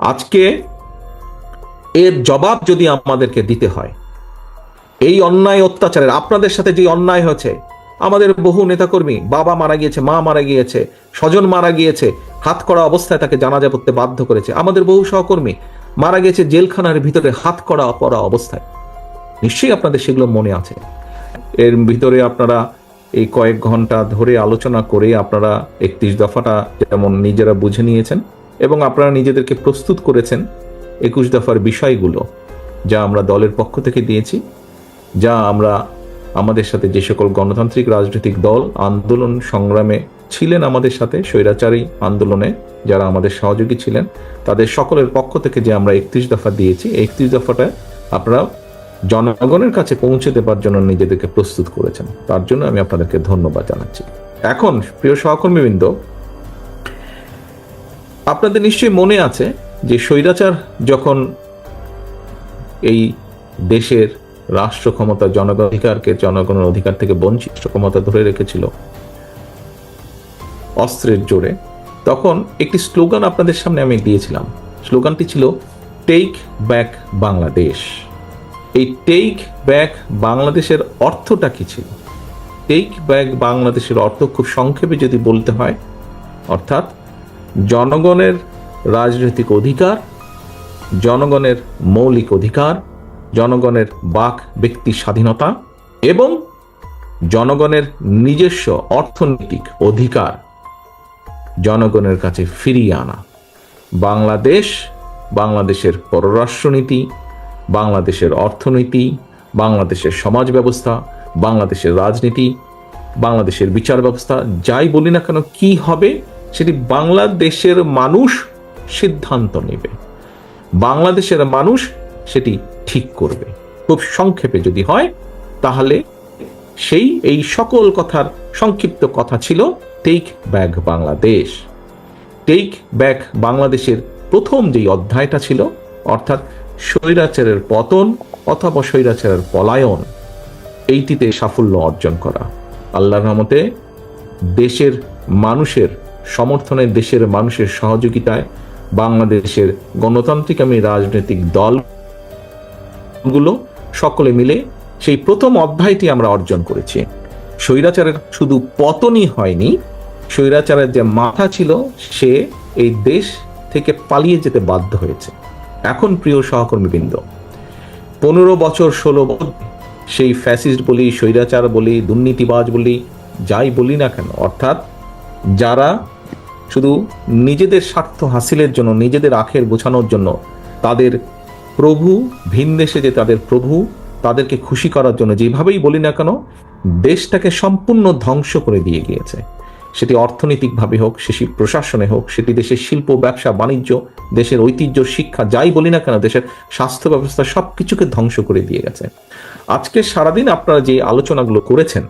আজকে এর জবাব যদি আমাদেরকে দিতে হয়, এই অন্যায় অত্যাচারের, আপনাদের সাথে যে অন্যায় হয়েছে, আমাদের বহু নেতাকর্মী, বাবা মারা গিয়েছে, মা মারা গিয়েছে, স্বজন মারা গিয়েছে, হাত করা অবস্থায় তাকে জানাজা পড়তে বাধ্য করেছে, আমাদের বহু সহকর্মী মারা গেছে জেলখানার ভিতরে হাত করা পড়া অবস্থায়। নিশ্চয়ই আপনাদের সেগুলো মনে আছে। এর ভিতরে আপনারা এই কয়েক ঘণ্টা ধরে আলোচনা করে আপনারা একত্রিশ দফাটা যেমন নিজেরা বুঝে নিয়েছেন এবং আপনারা নিজেদেরকে প্রস্তুত করেছেন একুশ দফার বিষয়গুলো যা আমরা দলের পক্ষ থেকে দিয়েছি, যা আমরা আমাদের সাথে যে সকল গণতান্ত্রিক রাজনৈতিক দল আন্দোলন সংগ্রামে ছিলেন আমাদের সাথে, স্বৈরাচারী আন্দোলনে যারা আমাদের সহযোগী ছিলেন, তাদের সকলের পক্ষ থেকে যে আমরা একত্রিশ দফা দিয়েছি একত্রিশ দফাটা আপনারা জনগণের কাছে পৌঁছে দেবার জন্য নিজেদেরকে প্রস্তুত করেছেন। তার জন্য আমি আপনাদেরকে ধন্যবাদ জানাচ্ছি। এখন প্রিয় সহকর্মীবৃন্দ আপনাদের নিশ্চয়ই মনে আছে যে স্বৈরাচার যখন এই দেশের রাষ্ট্র ক্ষমতা জনগণ অধিকারকে জনগণের অধিকার থেকে বঞ্চিত ক্ষমতা ধরে রেখেছিল অস্ত্রের জোরে, তখন একটি স্লোগান আপনাদের সামনে আমি দিয়েছিলাম। স্লোগানটি ছিল টেক ব্যাক বাংলাদেশ। এই টেক ব্যাক বাংলাদেশের অর্থটা কি ছিল? টেক ব্যাক বাংলাদেশের অর্থ খুব সংক্ষেপে যদি বলতে হয়, অর্থাৎ জনগণের রাজনৈতিক অধিকার, জনগণের মৌলিক অধিকার, জনগণের বাক ব্যক্তি স্বাধীনতা এবং জনগণের নিজস্ব অর্থনৈতিক অধিকার জনগণের কাছে ফিরিয়ে আনা। বাংলাদেশ, বাংলাদেশের পররাষ্ট্রনীতি, বাংলাদেশের অর্থনীতি, বাংলাদেশের সমাজ ব্যবস্থা, বাংলাদেশের রাজনীতি, বাংলাদেশের বিচার ব্যবস্থা, যাই বলি না কেন, কি হবে? সেটি বাংলাদেশের মানুষ সিদ্ধান্ত নেবে। বাংলাদেশের মানুষ সেটি ঠিক করবে। খুব সংক্ষেপে যদি হয়, তাহলে সেই, এই সকল কথার সংক্ষিপ্ত কথা ছিল tech back Bangladesh tech back বাংলাদেশের প্রথম যেই অধ্যায়টা ছিল, অর্থাৎ স্বৈরাচারের পতন অথবা স্বৈরাচারের পলায়ন, এইটিতে সাফল্য অর্জন করা। আল্লাহর রহমতে দেশের মানুষের সমর্থনে দেশের মানুষের সহযোগিতায় বাংলাদেশের গণতান্ত্রিক গণতান্ত্রিকামী রাজনৈতিক দলগুলো সকলে মিলে সেই প্রথম অধ্যায়টি আমরা অর্জন করেছি। স্বৈরাচারের শুধু পতনই হয়নি, স্বৈরাচারের যে মাথা ছিল, সে এই দেশ থেকে পালিয়ে যেতে বাধ্য হয়েছে। এখন প্রিয় সহকর্মীবৃন্দ, পনেরো বছর ষোলো বছর সেই ফ্যাসিস্ট বলি, স্বৈরাচার বলি, দুর্নীতিবাজ বলি, যাই বলি না কেন, অর্থাৎ যারা শুধু নিজেদের স্বার্থ হাসিলের জন্য, নিজেদের আখের গোছানোর জন্য, তাদের প্রভু, ভিন দেশে যে তাদের প্রভু, তাদেরকে খুশি করার জন্য যেভাবেই বলি না কেন, দেশটাকে সম্পূর্ণ ধ্বংস করে দিয়ে গিয়েছে। সেটি অর্থনৈতিকভাবে হোক সেটি প্রশাসনে হোক, সেটি দেশের শিল্প, ব্যবসা, বাণিজ্য, দেশের ঐতিহ্য, শিক্ষা, যাই বলি না কেন, দেশের স্বাস্থ্য ব্যবস্থা সব কিছুকে ধ্বংস করে দিয়ে গেছে। আজকে সারাদিন আপনারা যে আলোচনাগুলো করেছেন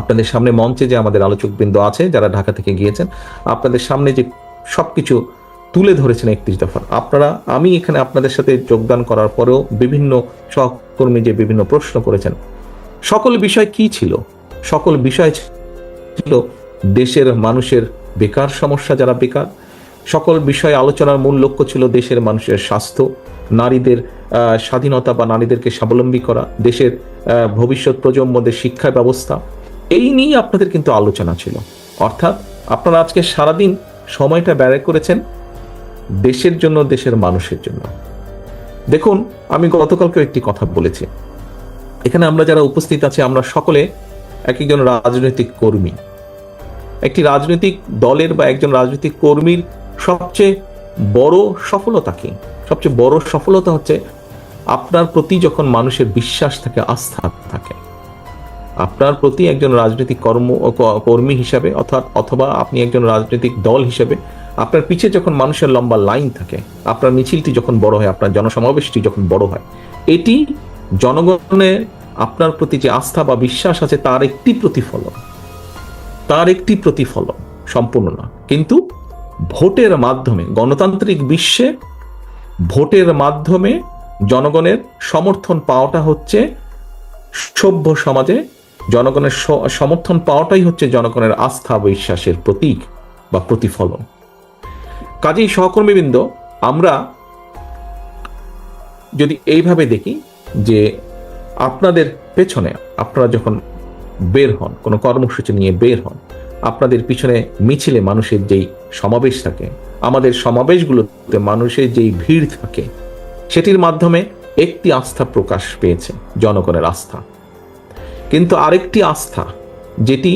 আপনাদের সামনে মঞ্চে যে আমাদের আলোচকবৃন্দ আছে, যারা ঢাকা থেকে গিয়েছেন, আপনাদের সামনে যে সবকিছু তুলে ধরেছেন একত্রিশ দফা। আপনারা, আমি এখানে আপনাদের সাথে যোগদান করার পরেও বিভিন্ন সহকর্মী যে বিভিন্ন প্রশ্ন করেছেন, সকল বিষয় কি ছিল? সকল বিষয় ছিল দেশের মানুষের বেকার সমস্যা যারা বেকার, সকল বিষয় আলোচনার মূল লক্ষ্য ছিল দেশের মানুষের স্বাস্থ্য, নারীদের স্বাধীনতা বা নারীদেরকে স্বাবলম্বী করা, দেশের ভবিষ্যৎ প্রজন্মদের শিক্ষা ব্যবস্থা এই নিয়ে আপনাদের কিন্তু আলোচনা ছিল। অর্থাৎ আপনারা আজকে সারাদিন সময়টা ব্যয় করেছেন দেশের জন্য, দেশের মানুষের জন্য। দেখুন, আমি গতকালকে একটি কথা বলেছি। এখানে আমরা যারা উপস্থিত আছি, আমরা সকলে এক একজন রাজনৈতিক কর্মী। একটি রাজনৈতিক দলের বা একজন রাজনৈতিক কর্মীর সবচেয়ে বড় সফলতা কি? সবচেয়ে বড় সফলতা হচ্ছে আপনার প্রতি যখন মানুষের বিশ্বাস থাকে, আস্থা থাকে আপনার প্রতি একজন রাজনৈতিক কর্ম কর্মী হিসাবে, অর্থাৎ অথবা আপনি একজন রাজনৈতিক দল হিসেবে, আপনার পিছে যখন মানুষের লম্বা লাইন থাকে, আপনার মিছিলটি যখন বড় হয়, আপনার জনসমাবেশটি যখন বড় হয়, এটি জনগণের আপনার প্রতি যে আস্থা বা বিশ্বাস আছে, তার একটি প্রতিফলন। তার একটি প্রতিফলন, সম্পূর্ণ না। কিন্তু ভোটের মাধ্যমে, গণতান্ত্রিক বিশ্বে ভোটের মাধ্যমে জনগণের সমর্থন পাওয়াটা হচ্ছে সভ্য সমাজে জনগণের সমর্থন পাওয়াটাই হচ্ছে জনগণের আস্থা, বিশ্বাসের প্রতীক বা প্রতিফলন। কাজেই সহকর্মীবৃন্দ, আমরা যদি এইভাবে দেখি যে আপনাদের পেছনে আপনারা যখন বের হন, কোনো কর্মসূচি নিয়ে বের হন, আপনাদের পিছনে মিছিলে মানুষের যেই সমাবেশ থাকে, আমাদের সমাবেশগুলোতে মানুষের যেই ভিড় থাকে, সেটির মাধ্যমে একটি আস্থা প্রকাশ পেয়েছে জনগণের আস্থা। কিন্তু আরেকটি আস্থা, যেটি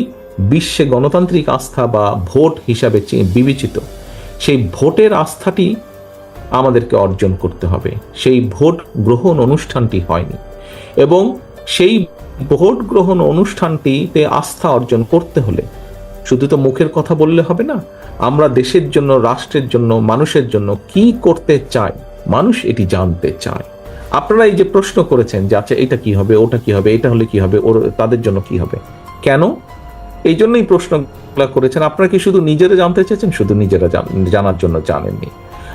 বিশ্বে গণতান্ত্রিক আস্থা বা ভোট হিসাবে বিবেচিত, সেই ভোটের আস্থাটি আমাদেরকে অর্জন করতে হবে। সেই ভোট গ্রহণ অনুষ্ঠানটি হয়নি এবং সেই ভোট গ্রহণ অনুষ্ঠানটিতে আস্থা অর্জন করতে হলে শুধু তো মুখের কথা বললে হবে না, আমরা দেশের জন্য, রাষ্ট্রের জন্য, মানুষের জন্য কি করতে চাই, মানুষ এটি জানতে চায়। আপনারা এই যে প্রশ্ন করেছেন যে আচ্ছা এটা কি হবে? ওটা কি হবে? এটা হলে কি হবে? ওর, তাদের জন্য কি হবে? কেন? এই জন্যই প্রশ্নগুলো করেছেন। আপনারা কি শুধু নিজেরা জানতে চেয়েছেন? শুধু নিজেরা জানার জন্য জানেননি।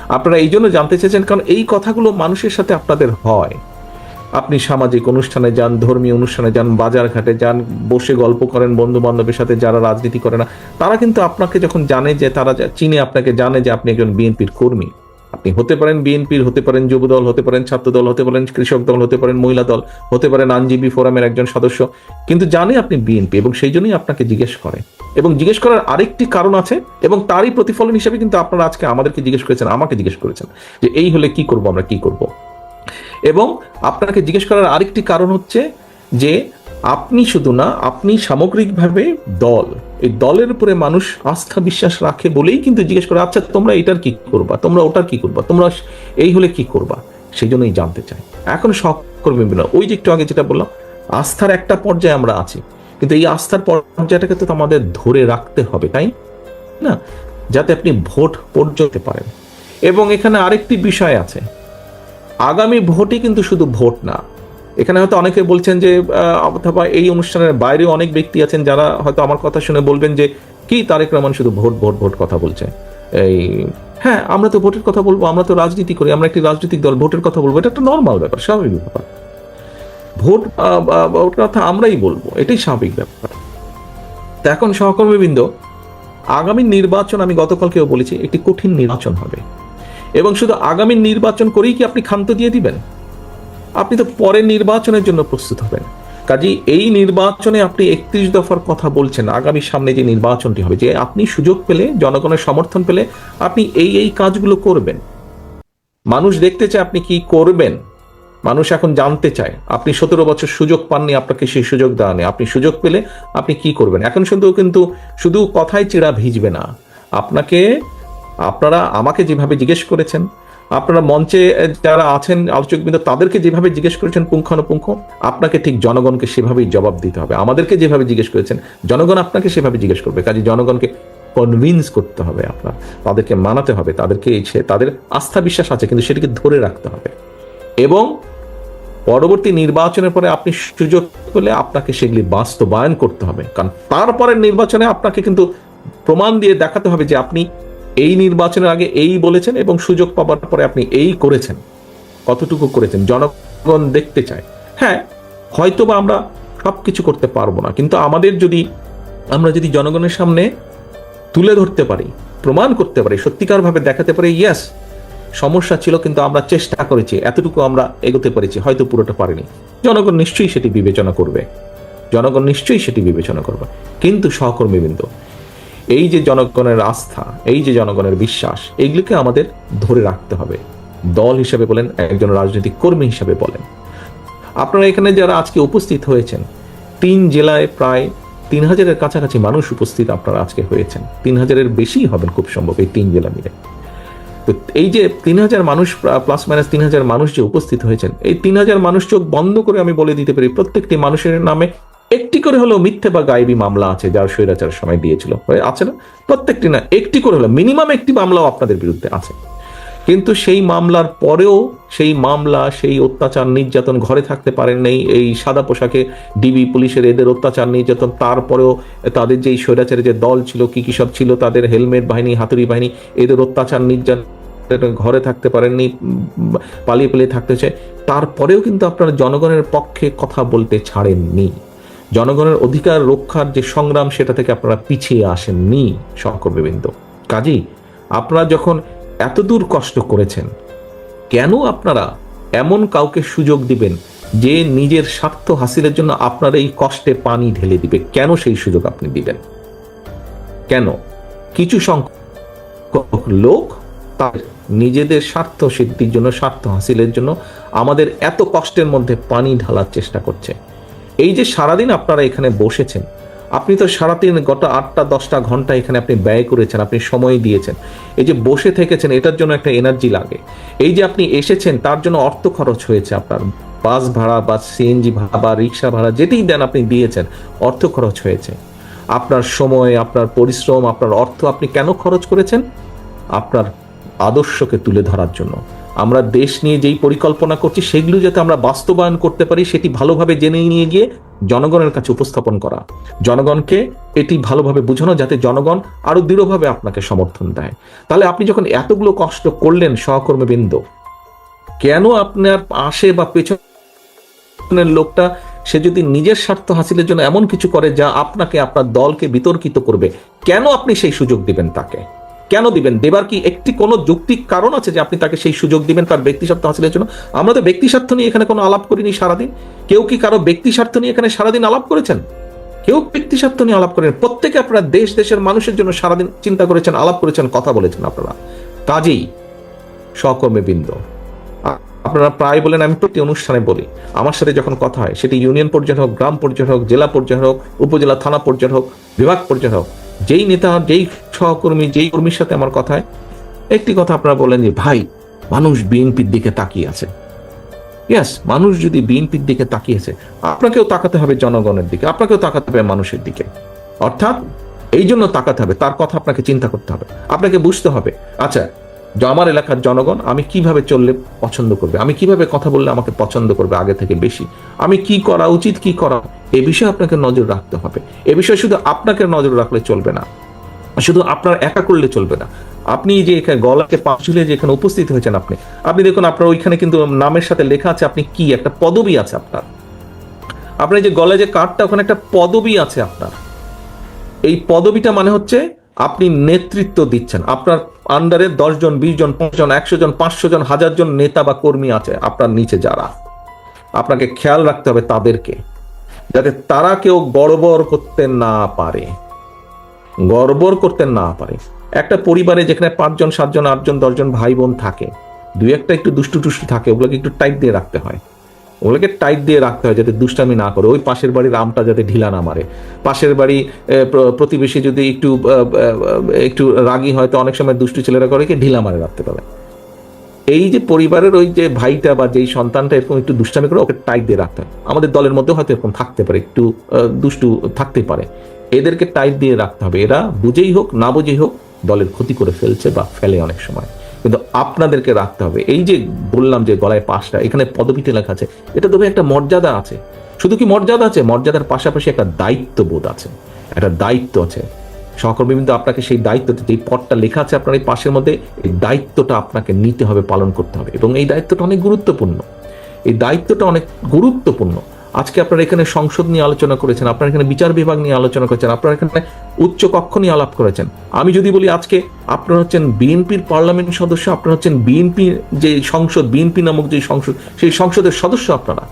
আপনারা এই জন্য জানতে চেয়েছেন কারণ এই কথাগুলো মানুষের সাথে আপনাদের হয়। আপনি সামাজিক অনুষ্ঠানে যান, ধর্মীয় অনুষ্ঠানে যান বাজার ঘাটে যান, বসে গল্প করেন বন্ধু বান্ধবের সাথে যারা রাজনীতি করে না, তারা কিন্তু আপনাকে যখন জানে যে, তারা চিনে আপনাকে, জানে যে আপনি একজন বিএনপির কর্মী। আপনি হতে পারেন বিএনপির, হতে পারেন যুব দল হতে পারেন ছাত্র দল হতে পারেন কৃষক দল, হতে পারেন মহিলা দল, হতে পারেন আইনজীবী ফোরামের একজন সদস্য। কিন্তু জানে আপনি বিএনপি এবং সেই জন্যই আপনাকে জিজ্ঞেস করে। এবং জিজ্ঞেস করার আরেকটি কারণ আছে এবং তারই প্রতিফলন হিসেবে কিন্তু আপনারা আজকে আমাদেরকে জিজ্ঞেস করেছেন, আমাকে জিজ্ঞেস করেছেন যে এই হলে কি করব, আমরা কি করব? এবং আপনাকে জিজ্ঞেস করার আরেকটি কারণ হচ্ছে যে আপনি শুধু না, আপনি সামগ্রিকভাবে দল। এই দলের উপরে মানুষ আস্থা বিশ্বাস রাখে বলেই কিন্তু জিজ্ঞেস করে আচ্ছা তোমরা এটার কি করবা? তোমরা ওটার কি করবা? তোমরা এই হলে কি করবা? সেই জন্যই জানতে চাই। এখন সহকর্মী না ওই যে একটু আগে যেটা বললাম, আস্থার একটা পর্যায়ে আমরা আছি। কিন্তু এই আস্থার পর্যায়টাকে তো আমাদের ধরে রাখতে হবে, তাই না? যাতে আপনি ভোট পর্যন্ত পারেন। এবং এখানে আরেকটি বিষয় আছে। আগামী ভোটই কিন্তু শুধু ভোট না এখানে হয়তো অনেকে বলছেন যে অথবা এই অনুষ্ঠানের বাইরেও অনেক ব্যক্তি আছেন যারা হয়তো আমার কথা শুনে বলবেন যে, কি তারেক রহমান শুধু ভোট ভোট ভোট কথা বলছে? এই হ্যাঁ আমরা তো ভোটের কথা বলব, আমরা তো রাজনীতি করি, আমরা একটি রাজনৈতিক দল, ভোটের কথা বলব, এটা একটা নর্মাল ব্যাপার, স্বাভাবিক ব্যাপার। ভোট কথা আমরাই বলব, এটাই স্বাভাবিক ব্যাপার। তা এখন সহকর্মীবৃন্দ, আগামী নির্বাচন আমি গতকালকেও বলেছি, একটি কঠিন নির্বাচন হবে। এবং শুধু আগামী নির্বাচন করেই কি আপনি ক্ষান্ত দিয়ে দিবেন? আপনি তো পরের নির্বাচনের জন্য প্রস্তুত হবেন। কাজী এই নির্বাচনে আপনি একত্রিশ দফার কথা বলছেন, আগামী সামনে যে নির্বাচনটি হবে, যে আপনি সুযোগ পেলে, জনগণের সমর্থন পেলে আপনি এই এই কাজগুলো করবেন। মানুষ দেখতে চায় আপনি কি করবেন। মানুষ এখন জানতে চায়, আপনি সতেরো বছর সুযোগ পাননি, আপনাকে সেই সুযোগ দেওয়া নেই। আপনি সুযোগ পেলে আপনি কি করবেন? এখন শুধু, কিন্তু শুধু কথায় চিড়া ভিজবে না। আপনাকে, আপনারা আমাকে যেভাবে জিজ্ঞেস করেছেন আপনারা মঞ্চে যারা আছেন, আলোচকবৃন্দ, তাদেরকে যেভাবে জিজ্ঞেস করেছেন, পুঙ্খানুপুঙ্খ, আপনাকে ঠিক জনগণকে সেভাবেই জবাব দিতে হবে। আমাদেরকে যেভাবে জিজ্ঞেস করেছেন, জনগণ আপনাকে সেভাবে জিজ্ঞেস করবে। কাজে জনগণকে কনভিন্স করতে হবে আপনার, তাদেরকে মানাতে হবে, তাদেরকে তাদের আস্থা বিশ্বাস আছে, কিন্তু সেটিকে ধরে রাখতে হবে। এবং পরবর্তী নির্বাচনের পরে আপনি সুযোগ পেলে আপনাকে সেগুলি বাস্তবায়ন করতে হবে। কারণ তারপরের নির্বাচনে আপনাকে কিন্তু প্রমাণ দিয়ে দেখাতে হবে যে আপনি এই নির্বাচনের আগে এই বলেছেন এবং সুযোগ পাবার পরে আপনি এই করেছেন। কতটুকু করেছেন? জনগণ দেখতে চায়। হ্যাঁ হয়তোবা আমরা সবকিছু করতে পারব না, কিন্তু আমাদের যদি, আমরা যদি জনগণের সামনে তুলে ধরতে পারি, প্রমাণ করতে পারি, সত্যিকারভাবে দেখাতে পারি ইয়াস সমস্যা ছিল, কিন্তু আমরা চেষ্টা করেছি, এতটুকু আমরা এগোতে পেরেছি, হয়তো পুরোটা পারিনি। জনগণ নিশ্চয়ই সেটি বিবেচনা করবে। জনগণ নিশ্চয়ই সেটি বিবেচনা করবে। কিন্তু সহকর্মীবৃন্দ এই যে জনগণের আস্থা, এই যে জনগণের বিশ্বাস এইগুলিকে আমাদের ধরে রাখতে হবে। দল হিসাবে বলেন, একজন রাজনৈতিক কর্মী হিসাবে বলেন। আপনারা এখানে যারা আজকে উপস্থিত হয়েছেন, তিন জেলায় প্রায় তিন হাজারের কাছাকাছি মানুষ উপস্থিত আপনারা আজকে হয়েছেন। তিন হাজারের বেশি হবেন খুব সম্ভব এই তিন জেলা মিলে। তো এই যে তিন হাজার মানুষ, প্লাস মাইনাস তিন হাজার মানুষ যে উপস্থিত হয়েছেন, এই তিন হাজার মানুষ চোখ বন্ধ করে আমি বলে দিতে পারি, প্রত্যেকটি মানুষের নামে একটি করে হলেও মিথ্যে বা গায়েবী মামলা আছে যার স্বৈরাচার সময় দিয়েছিল। আছে না? প্রত্যেকটি না, একটি করে হলো মিনিমাম একটি মামলাও আপনাদের বিরুদ্ধে আছে। কিন্তু সেই মামলার পরেও সেই মামলা, সেই অত্যাচার নির্যাতন ঘরে থাকতে পারেন নেই। এই সাদা পোশাকে ডিবি পুলিশের এদের অত্যাচার নির্যাতন, তারপরেও তাদের যেই স্বৈরাচারের যে দল ছিল, কি কি সব ছিল, তাদের হেলমেট বাহিনী, হাতুড়ি বাহিনী, এদের অত্যাচার নির্যাতন ঘরে থাকতে পারেননি পালিয়ে পালিয়ে থাকতে চায়। তারপরেও কিন্তু আপনারা জনগণের পক্ষে কথা বলতে ছাড়েননি। জনগণের অধিকার রক্ষার যে সংগ্রাম, সেটা থেকে আপনারা পিছিয়ে আসেননি সহকর্মীবৃন্দ কাজেই আপনারা যখন এত দূর কষ্ট করেছেন, কেন আপনারা এমন কাউকে সুযোগ দিবেন যে নিজের স্বার্থ হাসিলের জন্য আপনার এই কষ্টে পানি ঢেলে দিবে? কেন সেই সুযোগ আপনি দিবেন? কেন? কিছু সংখ্যক লোক তার নিজেদের স্বার্থ সিদ্ধির জন্য, স্বার্থ হাসিলের জন্য আমাদের এত কষ্টের মধ্যে পানি ঢালার চেষ্টা করছে। এই যে সারাদিন আপনারা এখানে বসেছেন, আপনি তো সারাদিন গত আটটা, দশটা ঘণ্টা এখানে আপনি ব্যয় করেছেন, আপনি সময় দিয়েছেন। এই যে বসে থেকেছেন, এটার জন্য একটা এনার্জি লাগে। এই যে আপনি এসেছেন, তার জন্য অর্থ খরচ হয়েছে আপনার। বাস ভাড়া বা সিএনজি ভাড়া বা রিক্সা ভাড়া, যেটাই দেন আপনি দিয়েছেন, অর্থ খরচ হয়েছে। আপনার সময়, আপনার পরিশ্রম, আপনার অর্থ আপনি কেন খরচ করেছেন? আপনার আদর্শকে তুলে ধরার জন্য। আমরা দেশ নিয়ে যেই পরিকল্পনা করছি, সেগুলো যাতে আমরা বাস্তবায়ন করতে পারি, সেটি ভালোভাবে জেনে নিয়ে গিয়ে জনগণের কাছে উপস্থাপন করা। জনগণকে এটি ভালোভাবে বোঝানো, যাতে জনগণ আরও দৃঢ়ভাবে আপনাকে সমর্থন দেয়। তাহলে আপনি যখন এতগুলো কষ্ট করলেন, সহকর্মীবৃন্দ, কেন আপনার পাশে বা পেছনের লোকটা, সে যদি নিজের স্বার্থ হাসিলের জন্য এমন কিছু করে, যা আপনাকে, আপনার দলকে বিতর্কিত করবে, কেন আপনি সেই সুযোগ দিবেন তাকে? কেন দিবেন? দেবার কি একটি কোনো যৌক্তিক কারণ আছে যে আপনি তাকে সেই সুযোগ দিবেন তার ব্যক্তি স্বার্থ হাসিলের জন্য? আমরা তো ব্যক্তি স্বার্থ নিয়ে এখানে কোনো আলাপ করিনি সারাদিন। কেউ কি কারও ব্যক্তি স্বার্থ নিয়ে এখানে সারাদিন আলাপ করেছেন? কেউ ব্যক্তি স্বার্থ নিয়ে আলাপ করেন। প্রত্যেকে আপনারা দেশ, দেশের মানুষের জন্য সারাদিন চিন্তা করেছেন, আলাপ করেছেন, কথা বলেছেন আপনারা। কাজেই সহকর্মীবৃন্দ আপনারা প্রায় বলেন, আমি প্রতি অনুষ্ঠানে বলি, আমার সাথে যখন কথা হয়, সেটি ইউনিয়ন পর্যায়ে হোক, গ্রাম পর্যায়ে হোক, জেলা পর্যায়ে হোক, উপজেলা, থানা পর্যায়ে হোক, বিভাগ পর্যায়ে হোক যেই নেতা, যেই সহকর্মী, যেই কর্মীর সাথে আমার কথা একটি কথা আপনারা বলেন যে, ভাই, মানুষ বিএনপির দিকে তাকিয়ে আছে। ইয়াস মানুষ যদি বিএনপির দিকে তাকিয়েছে আপনাকেও তাকাতে হবে জনগণের দিকে, আপনাকেও তাকাতে হবে মানুষের দিকে। অর্থাৎ, এই জন্য তাকাতে হবে, তার কথা আপনাকে চিন্তা করতে হবে, আপনাকে বুঝতে হবে। আচ্ছা আমার এলাকার জনগণ আমি কীভাবে চললে পছন্দ করবে? আমি কীভাবে কথা বললে আমাকে পছন্দ করবে আগে থেকে বেশি? আমি কি করা উচিত, কি করা? এ বিষয়ে আপনাকে নজর রাখতে হবে। এ বিষয়ে শুধু আপনাকে নজর রাখলে চলবে না। শুধু আপনার একা করলে চলবে না। আপনি যে এখানে গলাকে ঝুলিয়ে যে এখানে উপস্থিত হয়েছেন আপনি আপনি দেখুন আপনার ওইখানে কিন্তু নামের সাথে লেখা আছে আপনি কি, একটা পদবি আছে আপনার। আপনার যে গলায় যে কার্ডটা ওখানে একটা পদবি আছে আপনার। এই পদবিটা মানে হচ্ছে আপনি নেতৃত্ব দিচ্ছেন। আপনার আন্ডারে দশ জন, বিশ জন জন, একশো জন, পাঁচশো জন, হাজার জন নেতা বা কর্মী আছে আপনার নিচে যারা। আপনাকে খেয়াল রাখতে হবে তাদেরকে, যাতে তারা কেউ গড়বড় করতে না পারে। গড়বড় করতে না পারে। একটা পরিবারে যেখানে পাঁচজন, সাতজন, আটজন, দশজন ভাই বোন থাকে, দুই একটা একটু দুষ্টু টুষ্টু থাকে, ওগুলোকে একটু টাইট দিয়ে রাখতে হয়। ওগুলোকে টাইট দিয়ে রাখতে হয় যাতে দুষ্টামি না করে। ওই পাশের বাড়ির আমটা যাতে ঢিলা না মারে। পাশের বাড়ি প্রতিবেশী যদি একটু একটু রাগী হয়, তো অনেক সময় দুষ্টু ছেলেরা করে কি ঢিলা মারে রাখতে পারে। এই যে পরিবারের ওই যে ভাইটা বা যেই সন্তানটা এরকম একটু দুষ্টামি করে, ওকে টাইট দিয়ে রাখতে হয়। আমাদের দলের মধ্যে হয়তো এরকম থাকতে পারে, একটু দুষ্টু থাকতে পারে। এদেরকে টাইট দিয়ে রাখতে হবে। এরা বুঝেই হোক, না বুঝেই হোক, দলের ক্ষতি করে ফেলছে বা ফেলে অনেক সময়। কিন্তু আপনাদেরকে রাখতে হবে। এই যে বললাম যে গলায় পাশটা, এখানে পদবিতে লেখা আছে, এটা তবে একটা মর্যাদা আছে। শুধু কি মর্যাদা আছে? মর্যাদার পাশাপাশি একটা দায়িত্ববোধ আছে। একটা দায়িত্ব আছে। সহকর্মী কিন্তু আপনাকে সেই দায়িত্ব যে পদটা লেখা আছে আপনার এই পাশের মধ্যে, এই দায়িত্বটা আপনাকে নিতে হবে, পালন করতে হবে। এবং এই দায়িত্বটা অনেক গুরুত্বপূর্ণ। এই দায়িত্বটা অনেক গুরুত্বপূর্ণ। আজকে আপনারা এখানে সংসদ নিয়ে আলোচনা করেছেন, আপনারা এখানে বিচার বিভাগ নিয়ে আলোচনা করেছেন, আপনারা এখানে উচ্চ কক্ষ নিয়ে আলাপ করেছেন। আমি যদি বলি আজকে আপনারা হচ্ছেন বিএনপির পার্লামেন্ট সদস্য, আপনারা হচ্ছেন বিএনপি যে সংসদ, বিএনপি নামক যে সংসদ, সেই সংসদের সদস্য আপনারা।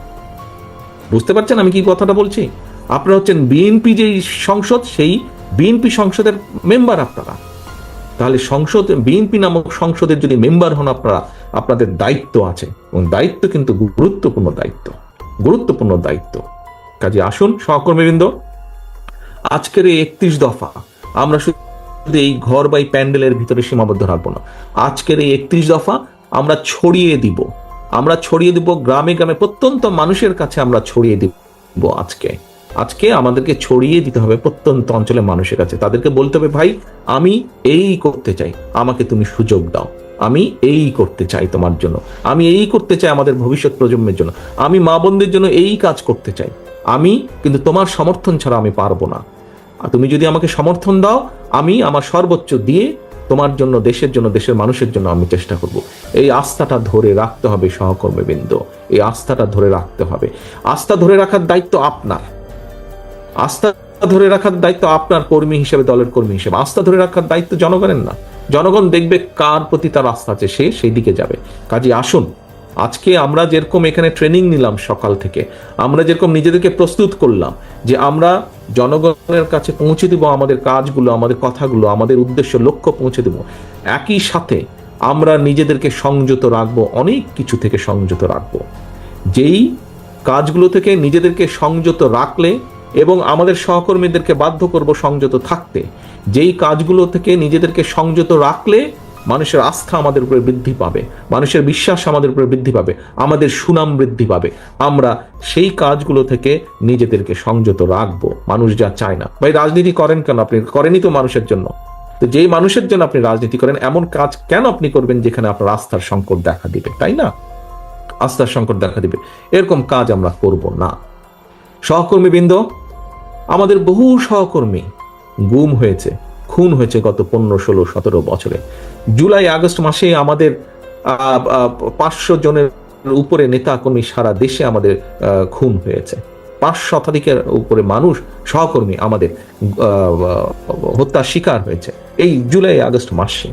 বুঝতে পারছেন আমি কি কথাটা বলছি? আপনারা হচ্ছেন বিএনপি যে সংসদ, সেই বিএনপি সংসদের মেম্বার আপনারা। তাহলে সংসদ, বিএনপি নামক সংসদের যদি মেম্বার হন আপনারা, আপনাদের দায়িত্ব আছে। এবং দায়িত্ব কিন্তু গুরুত্বপূর্ণ দায়িত্ব। গুরুত্বপূর্ণ দায়িত্ব। কাজে আসুন, সহকর্মীবৃন্দ। আজকের এই একত্রিশ দফা, আমরা শুধু এই ঘর বা এই প্যান্ডেলের ভিতরে সীমাবদ্ধ রাখব না। আজকের এই একত্রিশ দফা, আমরা ছড়িয়ে দিব। আমরা ছড়িয়ে দিব গ্রামে গ্রামে, প্রত্যন্ত মানুষের কাছে আমরা ছড়িয়ে দিব আজকে। আজকে আমাদেরকে ছড়িয়ে দিতে হবে প্রত্যন্ত অঞ্চলের মানুষের কাছে। তাদেরকে বলতে হবে, ভাই, আমি এই করতে চাই। আমাকে তুমি সুযোগ দাও। আমি এই করতে চাই তোমার জন্য। আমি এই করতে চাই আমাদের ভবিষ্যৎ প্রজন্মের জন্য। আমি মা বোনদের জন্য এই কাজ করতে চাই। আমি কিন্তু তোমার সমর্থন ছাড়া আমি পারব না। তুমি যদি আমাকে সমর্থন দাও, আমি আমার সর্বোচ্চ দিয়ে তোমার জন্য, দেশের জন্য, দেশের মানুষের জন্য আমি চেষ্টা করব। এই আস্থাটা ধরে রাখতে হবে সহকর্মীবৃন্দ এই আস্থাটা ধরে রাখতে হবে। আস্থা ধরে রাখার দায়িত্ব আপনার। আস্থা ধরে রাখার দায়িত্ব আপনার কর্মী হিসেবে, দলের কর্মী হিসেবে। আস্থা ধরে রাখার দায়িত্ব জনগণের না। জনগণ দেখবে কার প্রতি তার আস্থা আছে, সে সেই দিকে যাবে। কাজে আসুন, আজকে আমরা যেরকম এখানে ট্রেনিং নিলাম সকাল থেকে, আমরা যেরকম নিজেদেরকে প্রস্তুত করলাম, যে আমরা জনগণের কাছে পৌঁছে দেব আমাদের কাজগুলো, আমাদের কথাগুলো, আমাদের উদ্দেশ্য, লক্ষ্য পৌঁছে দেব। একই সাথে আমরা নিজেদেরকে সংযত রাখব, অনেক কিছু থেকে সংযত রাখব। যেই কাজগুলো থেকে নিজেদেরকে সংযত রাখলে এবং আমাদের সহকর্মীদেরকে বাধ্য করব সংযত থাকতে। যেই কাজগুলো থেকে নিজেদেরকে সংযত রাখলে মানুষের আস্থা আমাদের উপরে বৃদ্ধি পাবে, মানুষের বিশ্বাস আমাদের উপরে বৃদ্ধি পাবে, আমাদের সুনাম বৃদ্ধি পাবে। আমরা সেই কাজগুলো থেকে নিজেদেরকে সংযত রাখব, মানুষ যা চায় না। ভাই, রাজনীতি করেন কেন আপনি? করেনই তো মানুষের জন্য। তো যেই মানুষের জন্য আপনি রাজনীতি করেন, এমন কাজ কেন আপনি করবেন যেখানে আপনার আস্থার সংকট দেখা দিবে, তাই না? আস্থার সংকট দেখা দিবে। এরকম কাজ আমরা করব না। সহকর্মীবৃন্দ আমাদের বহু সহকর্মী গুম হয়েছে, খুন হয়েছে গত পনেরো, ষোলো, সতেরো বছরে। জুলাই, আগস্ট মাসে আমাদের পাঁচশো জনের উপরে নেতা কর্মী সারা দেশে আমাদের খুন হয়েছে। পাঁচ শতাধিকের উপরে মানুষ, সহকর্মী আমাদের হত্যার শিকার হয়েছে। এই জুলাই, আগস্ট মাসে।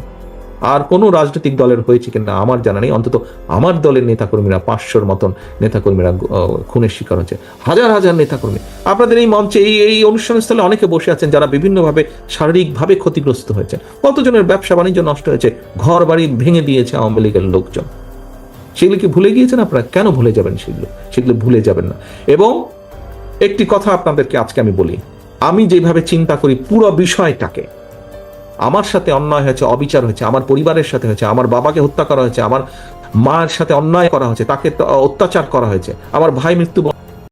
আর কোনো রাজনৈতিক দলের হয়েছে কিনা আমার জানা নেই। অন্তত আমার দলের নেতাকর্মীরা, পাঁচশোর মতন নেতাকর্মীরা খুনের শিকার হচ্ছে হাজার হাজার নেতাকর্মী। আপনাদের এই মঞ্চে, এই এই অনুষ্ঠানস্থলে অনেকে বসে আছেন যারা বিভিন্নভাবে শারীরিকভাবে ক্ষতিগ্রস্ত হয়েছে কতজনের ব্যবসা বাণিজ্য নষ্ট হয়েছে? ঘর বাড়ি ভেঙে দিয়েছে আওয়ামী লীগের লোকজন। সেগুলো কি ভুলে গিয়েছেন আপনারা? কেন ভুলে যাবেন সেগুলো? সেগুলো ভুলে যাবেন না। এবং একটি কথা আপনাদেরকে আজকে আমি বলি। আমি যেভাবে চিন্তা করি পুরো বিষয়টাকে আমার সাথে অন্যায় হয়েছে, অবিচার হয়েছে, আমার পরিবারের সাথে হয়েছে, আমার বাবাকে হত্যা করা হয়েছে, আমার মায়ের সাথে অন্যায় করা হয়েছে, তাকে অত্যাচার করা হয়েছে, আমার ভাই মৃত্যুবরণ